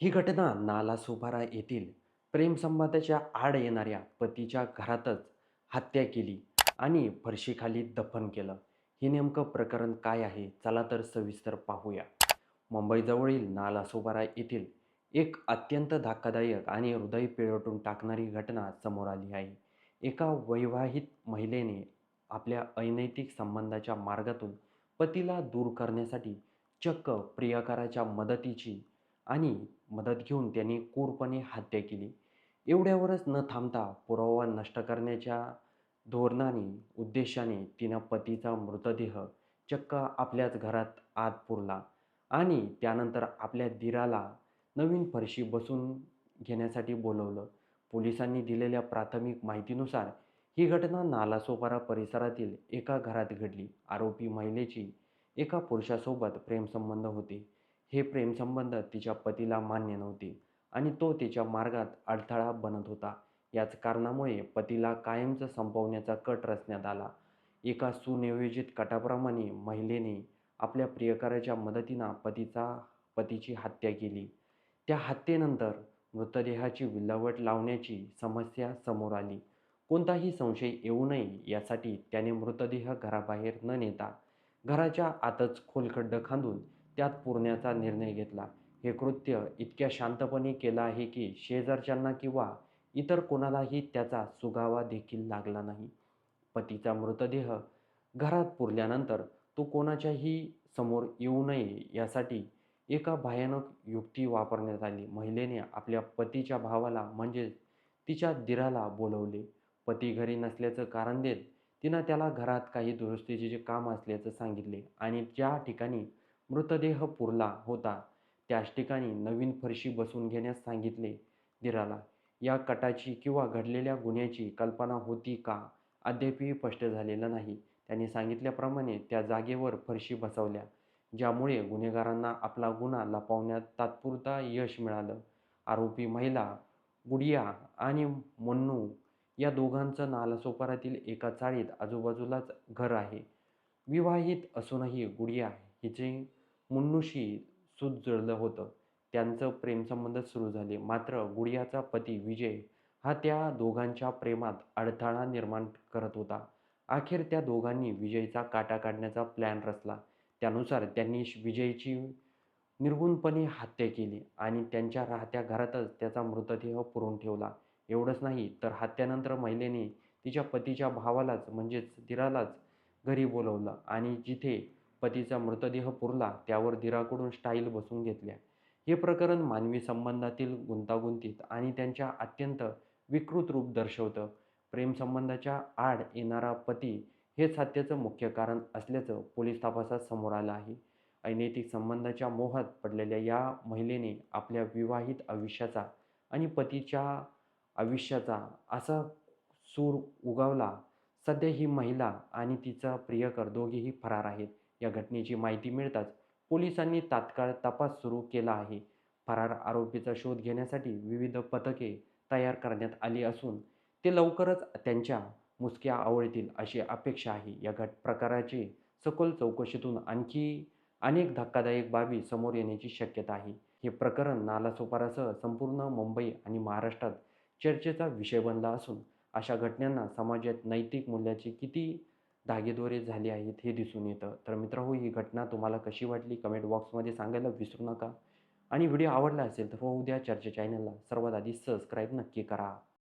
ही घटना नालासोपारा येथील प्रेमसंबंधाच्या आड येणाऱ्या पतीच्या घरातच हत्या केली आणि फरशीखाली दफन केलं. हे नेमकं प्रकरण काय आहे? चला तर सविस्तर पाहूया. मुंबईजवळील नालासोपारा येथील एक अत्यंत धक्कादायक आणि हृदय पिळवटून टाकणारी घटना समोर आली आहे. एका वैवाहित महिलेने आपल्या अनैतिक संबंधाच्या मार्गातून पतीला दूर करण्यासाठी चक्क प्रियकराच्या मदतीची आणि मदत घेऊन त्यांनी क्रूरपणे हत्या केली. एवढ्यावरच न थांबता पुरावा नष्ट करण्याच्या धोरणाने, उद्देशाने तिनं पतीचा मृतदेह चक्क आपल्याच घरात आत पुरला आणि त्यानंतर आपल्या दिराला नवीन फरशी बसून घेण्यासाठी बोलवलं पोलिसांनी दिलेल्या प्राथमिक माहितीनुसार ही घटना नालासोपारा परिसरातील एका घरात घडली. आरोपी महिलेची एका पुरुषासोबत प्रेमसंबंध होते. हे प्रेमसंबंध तिच्या पतीला मान्य नव्हते आणि तो तिच्या मार्गात अडथळा बनत होता. याच कारणामुळे पतीला कायमचं संपवण्याचा कट रचण्यात आला. एका सुनियोजित कटाप्रमाणे महिलेने आपल्या प्रियकराच्या मदतीनं पतीचा पतीची हत्या केली. त्या हत्येनंतर मृतदेहाची विल्हावट लावण्याची समस्या समोर आली. कोणताही संशय येऊ नये यासाठी त्याने मृतदेह घराबाहेर न नेता घराच्या आतच खोल खड्डा त्यात पुरण्याचा निर्णय घेतला. हे कृत्य इतक्या शांतपणे केलं आहे की शेजारच्यांना किंवा इतर कोणालाही त्याचा सुगावा देखील लागला नाही. पतीचा मृतदेह घरात पुरल्यानंतर तो कोणाच्याही समोर येऊ नये यासाठी एका भयानक युक्ती वापरण्यात आली. महिलेने आपल्या पतीच्या भावाला म्हणजेच तिच्या दिराला बोलवले पती घरी नसल्याचं कारण देत तिनं त्याला घरात काही दुरुस्तीचे जे काम असल्याचं सांगितले आणि ज्या ठिकाणी मृतदेह पुरला होता त्याच ठिकाणी नवीन फरशी बसवून घेण्यास सांगितले. दिराला या कटाची किंवा घडलेल्या गुन्ह्याची कल्पना होती का, अद्यापही स्पष्ट झालेलं नाही. त्याने सांगितल्याप्रमाणे त्या जागेवर फरशी बसवल्या, ज्यामुळे गुन्हेगारांना आपला गुन्हा लपवण्यात तात्पुरता यश मिळालं. आरोपी महिला गुडिया आणि मन्नू या दोघांचं नालासोपारातील एका चाळीत आजूबाजूलाच घर आहे. विवाहित असूनही गुडिया हिचं मुन्नूशी सूत जुळलं होतं. त्यांचं प्रेमसंबंध सुरू झाले. मात्र गुडियाचा पती विजय हा त्या दोघांच्या प्रेमात अडथळा निर्माण करत होता. अखेर त्या दोघांनी विजयचा काटा काढण्याचा प्लॅन रचला. त्यानुसार त्यांनी विजयची निर्गुणपणे हत्या केली आणि त्यांच्या राहत्या घरातच त्याचा मृतदेह पुरून ठेवला. एवढंच नाही तर हत्यानंतर महिलेने तिच्या पतीच्या भावालाच म्हणजेच तिरालाच घरी बोलावलं आणि जिथे पतीचा मृतदेह पुरला त्यावर दिराकडून स्टाईल बसून घेतल्या. हे प्रकरण मानवी संबंधातील गुंतागुंतीत आणि त्यांच्या अत्यंत विकृत रूप दर्शवतं. प्रेमसंबंधाच्या आड येणारा पती हेच हत्येचं मुख्य कारण असल्याचं पोलीस तपासात समोर आलं आहे. अनैतिक संबंधांच्या मोहात पडलेल्या या महिलेने आपल्या विवाहित आयुष्याचा आणि पतीच्या आयुष्याचा असा सूर उगवला. सध्या ही महिला आणि तिचा प्रियकर दोघेही फरार आहेत. या घटनेची माहिती मिळताच पोलिसांनी तात्काळ तपास सुरू केला आहे. फरार आरोपीचा शोध घेण्यासाठी विविध पथके तयार करण्यात आली असून ते लवकरच त्यांच्या मुसक्या आवळतील अशी अपेक्षा आहे. या घट प्रकाराची सखोल चौकशीतून आणखी अनेक धक्कादायक बाबी समोर येण्याची शक्यता आहे. हे प्रकरण नालासोपारासह संपूर्ण मुंबई आणि महाराष्ट्रात चर्चेचा विषय बनला असून अशा घटनांना समाजात नैतिक मूल्याची किती धागेदोरे झाले आहेत हे दिसून येतं. तर मित्रांनो ही घटना तुम्हाला कशी वाटली कमेंट बॉक्समध्ये सांगायला विसरू नका आणि व्हिडिओ आवडला असेल तर हो उद्या चर्चा चॅनलला सर्वात आधी सबस्क्राईब नक्की करा.